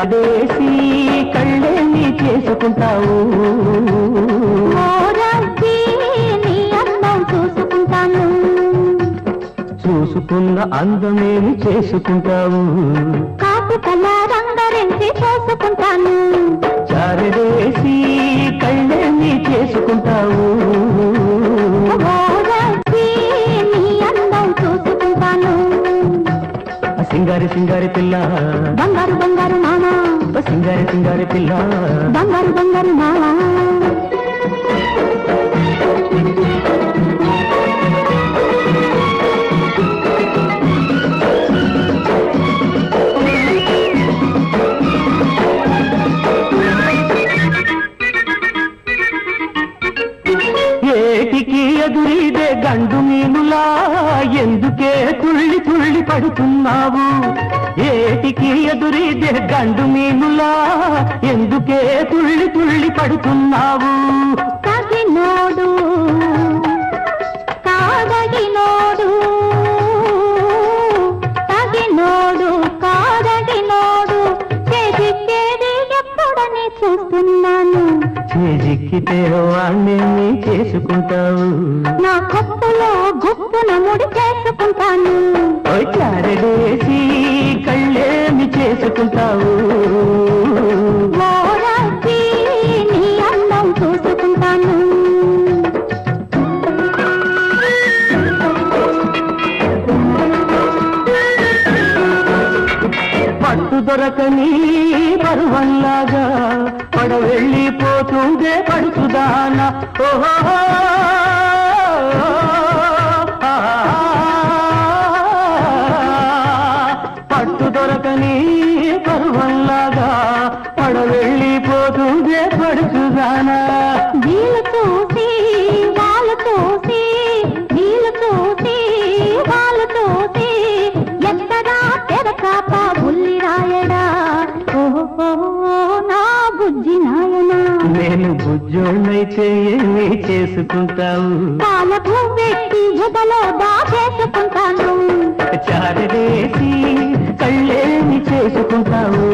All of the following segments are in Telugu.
చాడేసి కళ్ళని చేసుకుంటావు? చూసుకున్న అందమేమి చేసుకుంటావు? కాపు కల రంగరించి చూసుకుంటాను. చారడేసి సింగారి సింగారి పిల్ల. బంగారు బంగారు మామా. సింగారి సింగారి పిల్ల. బంగారు బంగారు మామా. ఎదురీదే గండు మీనులా ఎందుకే తుళ్ళి తుళ్ళి పడుతున్నావు? ఏటికి ఎదురీదే గండు మీనులా ఎందుకే తుళ్ళి తుళ్ళి పడుతున్నావు? తగినోడు చేజిక్కితే వాణ్ణి చేసుకుంటావు. నా కప్పులో గుప్పున ముడి చేసుకుంటాను. చారడేసి కళ్ళేమి చేసుకుంటావు. పట్టు దొరకని పరువల్లాగా పడ వెళ్ళిపోతుందే పడుతుదానా ఓహో పట్టు దొరకని పరువల్లాగా పడ వెళ్ళిపోతుందే పడుతుదానా వీళ్ళతో బుజ్జోళ్ళైతే ఏమి చేసుకుంటావు? పువ్వెట్టి గుదలో దాచేసుకుంటాను. చారడేసి కళ్ళేమి చేసుకుంటావు?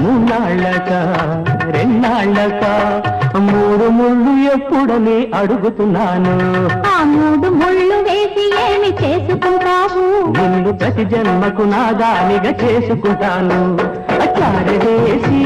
మూనాళ్ళక రెండాళ్ళక మూడు ముళ్ళు ఎప్పుడని అడుగుతున్నాను. ఆ మూడు ముళ్ళు వేసి ఏమి చేసుకుంటావు? నిన్ను ప్రతి జన్మకు నాదానిగా చేసుకుంటాను. చారవేసి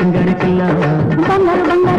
கண்காணிக்கலாம்